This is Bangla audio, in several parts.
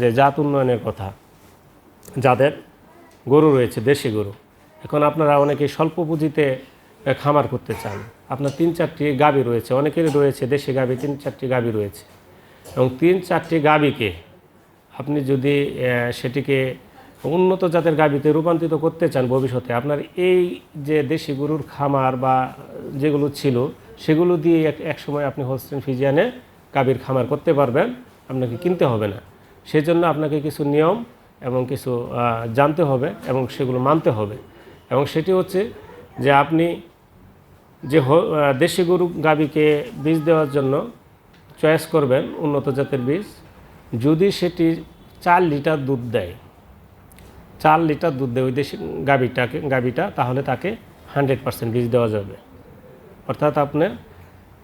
যে জাত উন্নয়নের কথা। যাদের গরু রয়েছে, দেশি গরু। এখন আপনারা অনেকে স্বল্প পুঁজিতে খামার করতে চান। আপনার তিন চারটি গাবি রয়েছে, অনেকেরই রয়েছে দেশি গাবি, তিন চারটি গাবি রয়েছে। এবং তিন চারটি গাবিকে আপনি যদি সেটিকে উন্নত জাতের গাবিতে রূপান্তরিত করতে চান ভবিষ্যতে, আপনার এই যে দেশি গরুর খামার বা যেগুলো ছিল, সেগুলো দিয়ে এক সময় আপনি হোস্টেন ফিজিয়ানে গাবির খামার করতে পারবেন। আপনাকে কিনতে হবে না। সেজন্য আপনাকে কিছু নিয়ম এবং কিছু জানতে হবে এবং সেগুলো মানতে হবে। এবং সেটি হচ্ছে যে আপনি যে দেশি গরু গাবিকে বীজ দেওয়ার জন্য চয়েস করবেন উন্নত জাতের বীজ, যদি সেটি চার লিটার দুধ দেয়, চার লিটার দুধ দেয় ওই দেশি গাবিটাকে গাবিটা তাহলে তাকে হান্ড্রেড পার্সেন্ট বীজ দেওয়া যাবে। অর্থাৎ আপনার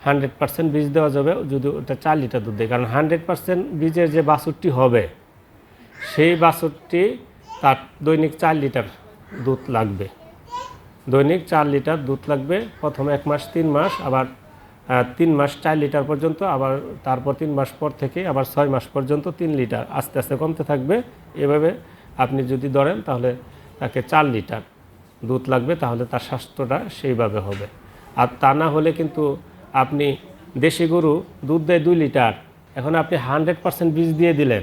হান্ড্রেড পার্সেন্ট বীজ দেওয়া যাবে যদি ওটা চার লিটার দুধ দেয়। কারণ হান্ড্রেড পার্সেন্ট বীজের যে বাছুরটি হবে, সেই বাছুরটি তার দৈনিক চার লিটার দুধ লাগবে। দৈনিক চার লিটার দুধ লাগবে, প্রথমে এক মাস, তিন মাস, আবার তিন মাস, চার লিটার পর্যন্ত, আবার তারপর তিন মাস পর থেকে আবার ছয় মাস পর্যন্ত তিন লিটার আস্তে আস্তে কমতে থাকবে। এভাবে আপনি যদি ধরেন তাহলে তাকে চার লিটার দুধ লাগবে, তাহলে তার স্বাস্থ্যটা সেইভাবে হবে। আর তা না হলে কিন্তু আপনি দেশি গরু দুধ দেয় দুই লিটার, এখন আপনি হান্ড্রেড পার্সেন্ট বীজ দিয়ে দিলেন,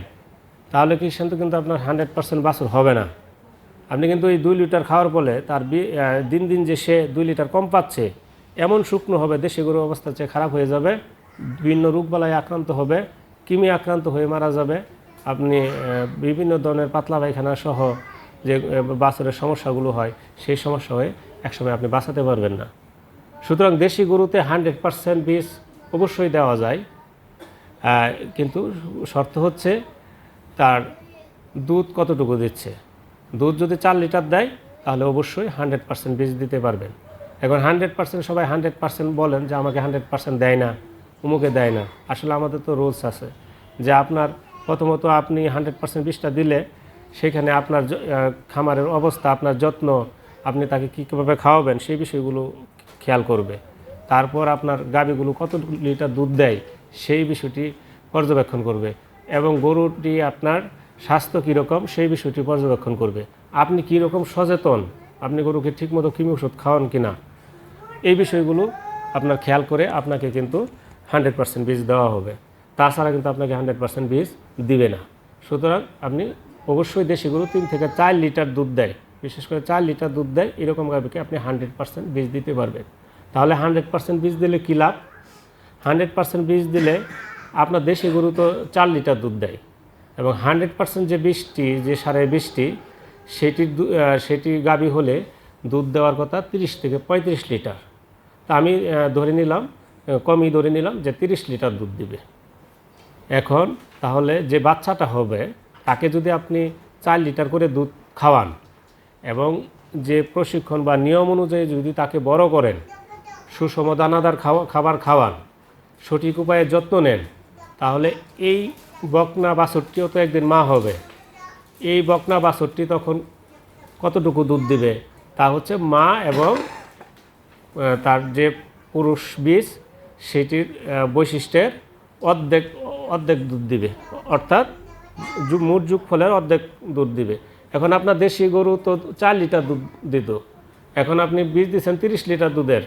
তাহলে কি কিন্তু কিন্তু আপনার হান্ড্রেড পার্সেন্ট বাছুর হবে না। আপনি কিন্তু এই দুই লিটার খাওয়ার ফলে তার দিন দিন যে সে দুই লিটার কম পাচ্ছে, এমন শুকনো হবে, দেশি গরুর অবস্থা চেয়ে খারাপ হয়ে যাবে, বিভিন্ন রোগবালায় আক্রান্ত হবে, কিমি আক্রান্ত হয়ে মারা যাবে। আপনি বিভিন্ন ধরনের পাতলা পায়খানা সহ যে বাছুরের সমস্যাগুলো হয়, সেই সমস্যা হয়ে একসময় আপনি বাঁচাতে পারবেন না। সুতরাং দেশি গরুতে হান্ড্রেড পার্সেন্ট বীজ অবশ্যই দেওয়া যায়। কিন্তু শর্ত হচ্ছে তার দুধ কতটুকু দিচ্ছে? দুধ যদি চার লিটার দেয়, তাহলে অবশ্যই হান্ড্রেড পার্সেন্ট বীজ দিতে পারবেন। এখন হান্ড্রেড পার্সেন্ট সবাই হান্ড্রেড পার্সেন্ট বলেন যে আমাকে হান্ড্রেড পার্সেন্ট দেয় না উমুকে দেয় না। আসলে আমাদের তো রুলস আছে যে আপনার প্রথমত আপনি হান্ড্রেড পার্সেন্ট বীজটা দিলে সেখানে আপনার খামারের অবস্থা, আপনার যত্ন, আপনি তাকে কীভাবে খাওয়াবেন, সেই বিষয়গুলো খেয়াল করবে। তারপর আপনার গাভীগুলো কত লিটার দুধ দেয় সেই বিষয়টি পর্যবেক্ষণ করবে এবং গরুটি আপনার স্বাস্থ্য কীরকম সেই বিষয়টি পর্যবেক্ষণ করবে। আপনি কীরকম সচেতন? আপনি গরুকে ঠিকমতো কৃমি ওষুধ খাওয়ান কি না এই বিষয়গুলো আপনার খেয়াল করে আপনাকে কিন্তু হান্ড্রেড পার্সেন্ট বীজ দেওয়া হবে। তাছাড়া কিন্তু আপনাকে হান্ড্রেড পার্সেন্ট বীজ দিবে না। সুতরাং আপনি অবশ্যই দেশি গরু তিন থেকে চার লিটার দুধ দেয়। বিশেষ করে চার লিটার দুধ দেয়, এরকম গাভিকে আপনি হান্ড্রেড পার্সেন্ট বীজ দিতে পারবেন। তাহলে হান্ড্রেড পার্সেন্ট বীজ দিলে কী লাভ? হান্ড্রেড পার্সেন্ট বীজ দিলে আপনার দেশি গরু তো চার লিটার দুধ দেয় এবং হান্ড্রেড পার্সেন্ট যে বৃষ্টি যে সারের বৃষ্টি সেটি সেটি গাবি হলে দুধ দেওয়ার কথা তিরিশ থেকে পঁয়ত্রিশ লিটার। তা আমি ধরে নিলাম কমই ধরে নিলাম যে তিরিশ লিটার দুধ দিবে। এখন তাহলে যে বাচ্চাটা হবে, তাকে যদি আপনি চার লিটার করে দুধ খাওয়ান এবং যে প্রশিক্ষণ বা নিয়ম অনুযায়ী যদি তাকে বড় করেন সুষম দানাদার খাওয়া খাবার খাওয়ান। সঠিক উপায়ে যত্ন নেন। তাহলে এই বকনা বাছরটিও তো একদিন মা হবে। এই বকনা বাছরটি তখন কতটুকু দুধ দিবে? তা হচ্ছে মা এবং তার যে পুরুষ বীজ, সেটির বৈশিষ্ট্যের অর্ধেক অর্ধেক দুধ দিবে। অর্থাৎ মোট যুগ ফলের অর্ধেক দুধ দিবে। এখন আপনার দেশি গরু তো চার লিটার দুধ দিত। এখন আপনি বীজ দিচ্ছেন তিরিশ লিটার দুধের।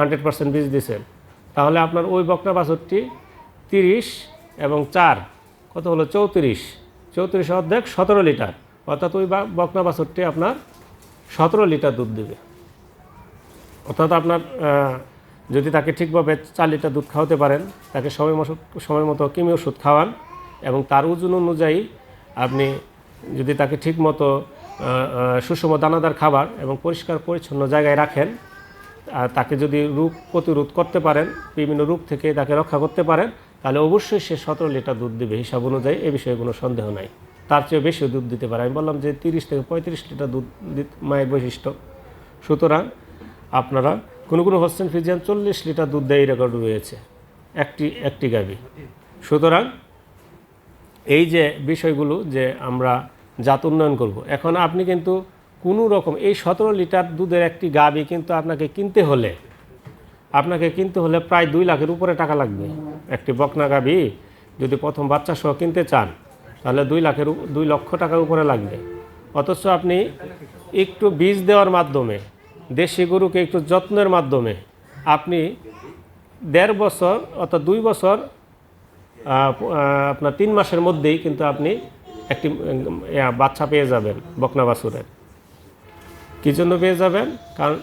হান্ড্রেড পার্সেন্ট বীজ দিচ্ছেন তাহলে আপনার ওই বকনা বাছরটি তিরিশ এবং চার, কত হলো? চৌত্রিশ। চৌত্রিশ অর্ধেক সতেরো লিটার। অর্থাৎ ওই বকনা বাছরটি আপনার সতেরো লিটার দুধ দেবে। অর্থাৎ আপনার যদি তাকে ঠিকভাবে চার লিটার দুধ খাওয়াতে পারেন, তাকে সময় মতো সময় মতো কৃমি ওষুধ খাওয়ান এবং তার ওজন অনুযায়ী আপনি যদি তাকে ঠিকমতো সুষম দানাদার খাবার এবং পরিষ্কার পরিচ্ছন্ন জায়গায় রাখেন তাকে যদি রোগ প্রতিরোধ করতে পারেন, বিভিন্ন রূপ থেকে তাকে রক্ষা করতে পারেন, তাহলে অবশ্যই সে সতেরো লিটার দুধ দেবে। হিসাব অনুযায়ী এ বিষয়ে কোনো সন্দেহ নাই। তার চেয়ে বেশি দুধ দিতে পারে। আমি বললাম যে তিরিশ থেকে পঁয়ত্রিশ লিটার দুধ মায়ের বৈশিষ্ট্য। সুতরাং আপনারা কোনো কোনো হোস্টেন ফিজিয়ান চল্লিশ লিটার দুধ দেয় রেকর্ড রয়েছে। একটি একটি গাভি। সুতরাং এই যে বিষয়গুলো যে আমরা জাত উন্নয়ন করব। এখন আপনি কিন্তু কোনো রকম, এই সতেরো লিটার দুধের একটি গাভি কিন্তু আপনাকে কিনতে হলে, আপনাকে কিনতে হলে প্রায় দুই লাখের উপরে টাকা লাগবে। একটি বকনা গাভি যদি প্রথম বাচ্চা সহ কিনতে চান, তাহলে দুই লাখের দুই লক্ষ টাকার উপরে লাগবে। অথচ আপনি একটু বীজ দেওয়ার মাধ্যমে, দেশি গরুকে একটু যত্নের মাধ্যমে, আপনি দেড় বছর অর্থাৎ দুই বছর আপনার তিন মাসের মধ্যেই কিন্তু আপনি একটি বাচ্চা পেয়ে যাবেন বকনা বাছুরের। কী জন্য পেয়ে যাবেন? কারণ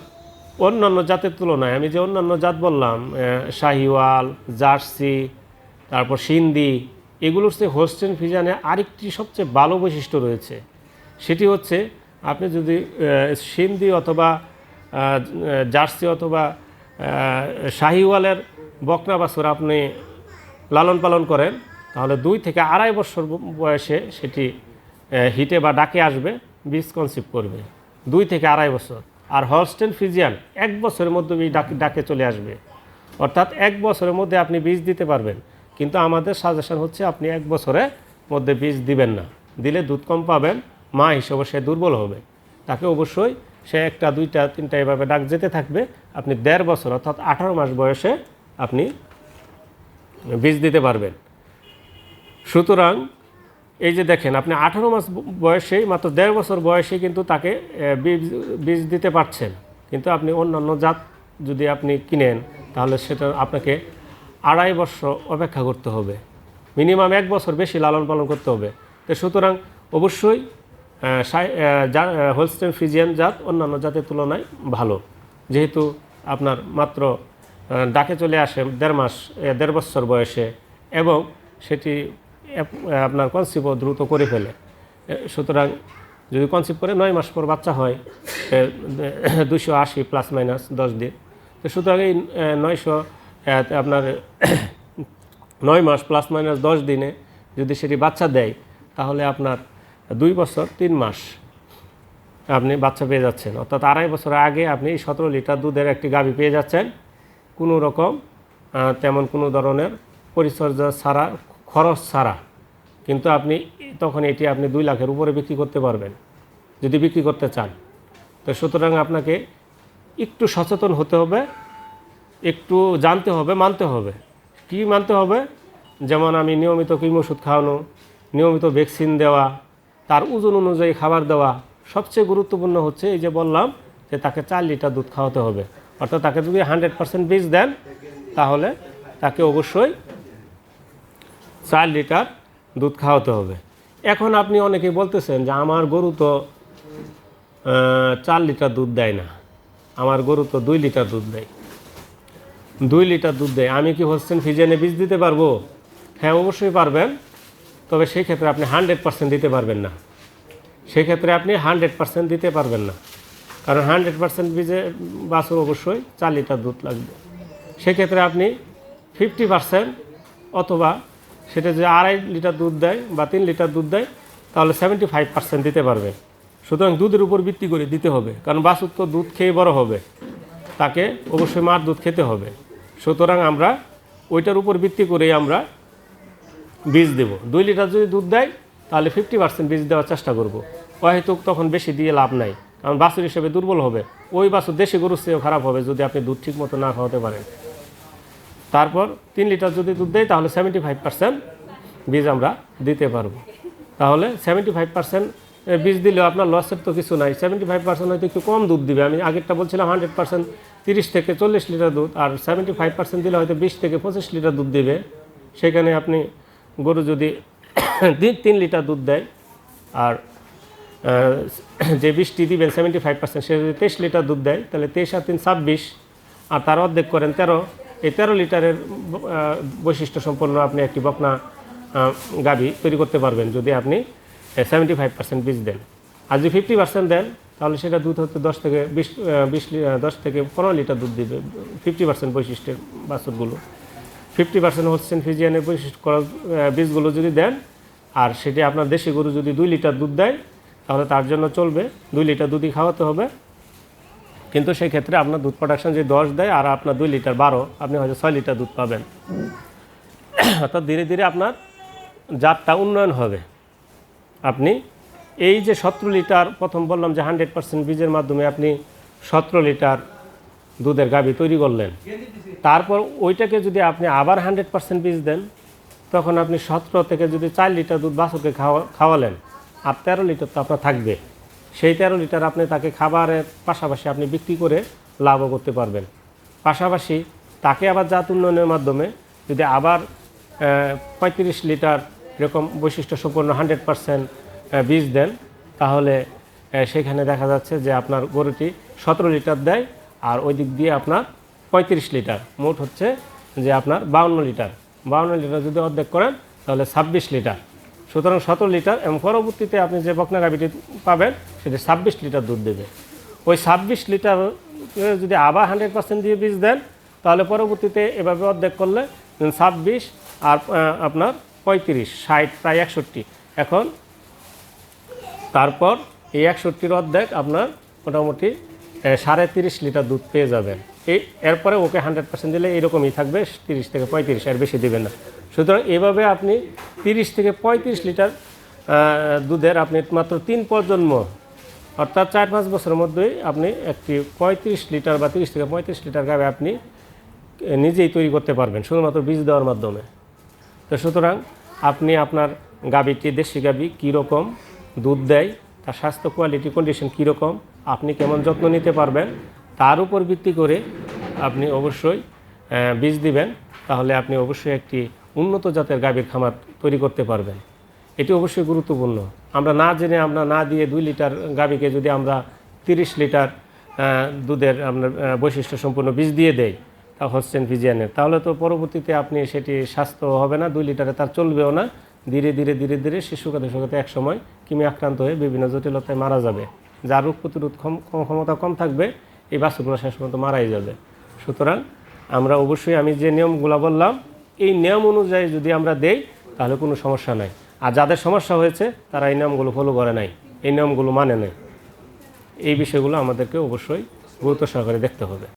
অন্যান্য জাতের তুলনায়, আমি যে অন্যান্য জাত বললাম শাহিওয়াল, জার্সি, তারপর সিন্ধি, এগুলোর চেয়ে হোস্টেন ফিজানে আরেকটি সবচেয়ে ভালো বৈশিষ্ট্য রয়েছে। সেটি হচ্ছে, আপনি যদি সিন্ধি অথবা জার্সি অথবা শাহিওয়ালের বকনা বাছুর আপনি লালন পালন করেন, তাহলে দুই থেকে আড়াই বছর বয়সে সেটি হিটে বা ডাকে আসবে, বীজ কনসিভ করবে। দুই থেকে আড়াই বছর। আর হলস্টেন ফিজিয়ান এক বছরের মধ্যে ডাকে ডাকে চলে আসবে। অর্থাৎ এক বছরের মধ্যে আপনি বীজ দিতে পারবেন। কিন্তু আমাদের সাজেশন হচ্ছে আপনি এক বছরের মধ্যে বীজ দিবেন না। দিলে দুধ কম পাবেন, মা হিসেবে সে দুর্বল হবে। তাকে অবশ্যই সে একটা, দুইটা, তিনটা এভাবে ডাক যেতে থাকবে। আপনি দেড় বছর অর্থাৎ আঠারো মাস বয়সে আপনি বীজ দিতে পারবেন। সুতরাং এই যে দেখেন, আপনি আঠারো মাস বয়সেই, মাত্র দেড় বছর বয়সে কিন্তু তাকে বীজ বীজ দিতে পারছেন। কিন্তু আপনি অন্যান্য জাত যদি আপনি কিনেন, তাহলে সেটা আপনাকে আড়াই বছর অপেক্ষা করতে হবে। মিনিমাম এক বছর বেশি লালন পালন করতে হবে। তো সুতরাং অবশ্যই হোলস্টেন ফ্রিজিয়ান জাত অন্যান্য জাতের তুলনায় ভালো। যেহেতু আপনার মাত্র ডাকে চলে আসে দেড় মাস দেড় বছর বয়সে, এবং সেটি আপনার কনসিভও দ্রুত করে ফেলে। সুতরাং যদি কনসিভ করে নয় মাস পর বাচ্চা হয় দুশো আশি প্লাস মাইনাস দশ দিন। তো সুতরাং এই নয়শো আপনার নয় মাস প্লাস মাইনাস দশ দিনে যদি সেটি বাচ্চা দেয়, তাহলে আপনার দুই বছর তিন মাস আপনি বাচ্চা পেয়ে যাচ্ছেন। অর্থাৎ আড়াই বছর আগে আপনি সতেরো লিটার দুধের একটি গাভী পেয়ে যাচ্ছেন। কোনো রকম তেমন কোনো ধরনের পরিচর্যা ছাড়া খরচ ছাড়া। কিন্তু আপনি তখন এটি আপনি দুই লাখের উপরে বিক্রি করতে পারবেন, যদি বিক্রি করতে চান। তো সুতরাং আপনাকে একটু সচেতন হতে হবে, একটু জানতে হবে, মানতে হবে। কি মানতে হবে? যেমন আমি নিয়মিত কৃমি ওষুধ খাওয়ানো, নিয়মিত ভ্যাকসিন দেওয়া, তার ওজন অনুযায়ী খাবার দেওয়া, সবচেয়ে গুরুত্বপূর্ণ হচ্ছে এই যে বললাম যে তাকে চার লিটার দুধ খাওয়াতে হবে। অর্থাৎ তাকে যদি হান্ড্রেড পার্সেন্ট বীজ দেন, তাহলে তাকে অবশ্যই চার লিটার দুধ খাওয়াতে হবে। এখন আপনি অনেকেই বলতেছেন যে, আমার গরু তো চার লিটার দুধ দেয় না। আমার গরু তো দুই লিটার দুধ দেয়। দুই লিটার দুধ দেয়। আমি কি হোস্টেন ফিজিয়ানে বীজ দিতে পারব? হ্যাঁ অবশ্যই পারবেন। তবে সেই ক্ষেত্রে আপনি হান্ড্রেড পার্সেন্ট দিতে পারবেন না। সেই ক্ষেত্রে আপনি হান্ড্রেড পার্সেন্ট দিতে পারবেন না। কারণ হান্ড্রেড পার্সেন্ট বীজে বাছুর অবশ্যই চার লিটার দুধ লাগবে। সেক্ষেত্রে আপনি ফিফটি পার্সেন্ট অথবা সেটা যে আড়াই লিটার দুধ দেয় বা তিন লিটার দুধ দেয়, তাহলে সেভেন্টি ফাইভ পার্সেন্ট দিতে পারবেন সুতরাং দুধের উপর ভিত্তি করে দিতে হবে, কারণ বাছুর তো দুধ খেয়ে বড় হবে, তাকে অবশ্যই মার দুধ খেতে হবে। সুতরাং আমরা ওইটার উপর ভিত্তি করেই আমরা বীজ দেব। দুই লিটার যদি দুধ দেয়, তাহলে ফিফটি পার্সেন্ট বীজ দেওয়ার চেষ্টা করব। হয়তো তখন বেশি দিয়ে লাভ নাই, কারণ বাছুর হিসেবে দুর্বল হবে। ওই বাছুর দেশি গরুর চেয়েও খারাপ হবে যদি আপনি দুধ ঠিক মতো না খাওয়াতে পারেন। তারপর তিন লিটার যদি দুধ দেয় তাহলে সেভেন্টি ফাইভ পার্সেন্ট বীজ আমরা দিতে পারব। তাহলে সেভেন্টি ফাইভ পার্সেন্ট বীজ দিলেও আপনার লসের তো কিছু নাই। সেভেন্টি ফাইভ পার্সেন্ট হয়তো একটু কম দুধ দিবে। আমি আগেরটা বলছিলাম হান্ড্রেড পার্সেন্ট তিরিশ থেকে চল্লিশ লিটার দুধ, আর সেভেন্টি ফাইভ পার্সেন্ট দিলে হয়তো বিশ থেকে পঁচিশ লিটার দুধ দিবে। সেখানে আপনি গরু যদি তিন লিটার দুধ দেয়, আর যে বৃষ্টি দিবেন সেভেন্টি ফাইভ পার্সেন্ট সে যদি তেইশ লিটার দুধ দেয়, তাহলে তেইশ আর তিন ছাব্বিশ, আর তার অর্ধেক করেন তেরো এই তেরো লিটারের বৈশিষ্ট্য সম্পন্ন আপনি একটি বকনা গাভী তৈরি করতে পারবেন যদি আপনি সেভেন্টি ফাইভ পার্সেন্ট বীজ দেন। আর যদি ফিফটি পার্সেন্ট দেন, তাহলে সেটা দুধ হতে দশ থেকে বিশ বিশ দশ থেকে পনেরো লিটার দুধ দিবে। ফিফটি পার্সেন্ট বৈশিষ্ট্যের বাছুরগুলো। ফিফটি পার্সেন্ট হোলসেন ফিজিয়ানের বৈশিষ্ট্য করা বীজগুলো যদি দেন, আর সেটি আপনার দেশি গরু যদি দুই লিটার দুধ দেয়, তাহলে তার জন্য চলবে। দুই লিটার দুধই খাওয়াতে হবে। কিন্তু সেই ক্ষেত্রে আপনার দুধ প্রোডাকশন যদি দশ দেয় আর আপনার দুই লিটার বারো, আপনি হয়তো ছয় লিটার দুধ পাবেন। অর্থাৎ ধীরে ধীরে আপনার জাতটা উন্নয়ন হবে। আপনি এই যে সতেরো লিটার প্রথম বললাম যে হান্ড্রেড পার্সেন্ট বীজের মাধ্যমে আপনি সতেরো লিটার দুধের গাভী তৈরি করলেন। তারপর ওইটাকে যদি আপনি আবার হান্ড্রেড পার্সেন্ট বীজ দেন, তখন আপনি সতেরো থেকে যদি চার লিটার দুধ বাছুরকে খাওয়া, খাওয়ালেন, আর তেরো লিটার তো আপনার থাকবে। সেই তেরো লিটার আপনি তাকে খাবারের পাশাপাশি আপনি বিক্রি করে লাভও করতে পারবেন। পাশাপাশি তাকে আবার জাত উন্নয়নের মাধ্যমে যদি আবার পঁয়ত্রিশ লিটার এরকম বৈশিষ্ট্য সম্পন্ন হান্ড্রেড পারসেন্ট বীজ দেন, তাহলে সেখানে দেখা যাচ্ছে যে আপনার গরুটি সতেরো লিটার দেয় আর ওই দিক দিয়ে আপনার পঁয়ত্রিশ লিটার। মোট হচ্ছে যে আপনার বাউন্ন লিটার। বাউন্ন লিটার যদি অর্ধেক করেন, তাহলে ছাব্বিশ লিটার। সুতরাং সতেরো লিটার এবং পরবর্তীতে আপনি যে বকনা গাভিটি পাবেন, সেটি ছাব্বিশ লিটার দুধ দেবে। ওই ছাব্বিশ লিটার যদি আবার হান্ড্রেড পার্সেন্ট দিয়ে বীজ দেন, তাহলে পরবর্তীতে এভাবে অর্ধেক করলে ছাব্বিশ আর আপনার পঁয়ত্রিশ, ষাট, প্রায় একষট্টি। এখন তারপর এই একষট্টির অর্ধেক আপনার মোটামুটি সাড়ে তিরিশ লিটার দুধ পেয়ে যাবেন। এই, এরপরে ওকে হান্ড্রেড পার্সেন্ট দিলে এরকমই থাকবে, তিরিশ থেকে পঁয়ত্রিশ আর বেশি দেবেন না। সুতরাং এভাবে আপনি তিরিশ থেকে পঁয়ত্রিশ লিটার দুধের আপনি মাত্র তিন প্রজন্ম, অর্থাৎ চার পাঁচ বছরের মধ্যেই আপনি একটি পঁয়ত্রিশ লিটার বা তিরিশ থেকে পঁয়ত্রিশ লিটার গাবে আপনি নিজেই তৈরি করতে পারবেন, শুধুমাত্র বীজ দেওয়ার মাধ্যমে। তো সুতরাং আপনি আপনার গাভীটি দেশি গাভী কীরকম দুধ দেয়, তার স্বাস্থ্য কোয়ালিটি কন্ডিশন কীরকম, আপনি কেমন যত্ন নিতে পারবেন, তার উপর ভিত্তি করে আপনি অবশ্যই বীজ দিবেন। তাহলে আপনি অবশ্যই একটি উন্নত জাতের গাভীর খামার তৈরি করতে পারবেন। এটি অবশ্যই গুরুত্বপূর্ণ। আমরা না জেনে, আমরা না দিয়ে দুই লিটার গাভীকে যদি আমরা তিরিশ লিটার দুধের আপনার বৈশিষ্ট্য সম্পূর্ণ বীজ দিয়ে দেই, তা হচ্ছেন ভিজিয়ানের তাহলে তো পরবর্তীতে আপনি সেটি স্বাস্থ্য হবে না, দুই লিটারে তার চলবেও না। ধীরে ধীরে ধীরে ধীরে সে শুকাতে শুকাতে এক সময় কিমি আক্রান্ত হয়ে বিভিন্ন জটিলতায় মারা যাবে। যার রোগ প্রতিরোধ ক্ষম- ক্ষম- ক্ষমতা কম থাকবে, এই বাচ্চাগুলো শেষ পর্যন্ত মারাই যাবে। সুতরাং আমরা অবশ্যই আমি যে নিয়মগুলো বললাম এই নিয়ম অনুযায়ী যদি আমরা দেই, তাহলে কোনো সমস্যা নাই। আর যাদের সমস্যা হয়েছে, তারা এই নিয়মগুলো ফলো করে নাই। এই নিয়মগুলো মানে নেই। এই বিষয়গুলো আমাদেরকে অবশ্যই গুরুত্ব সহকারে দেখতে হবে।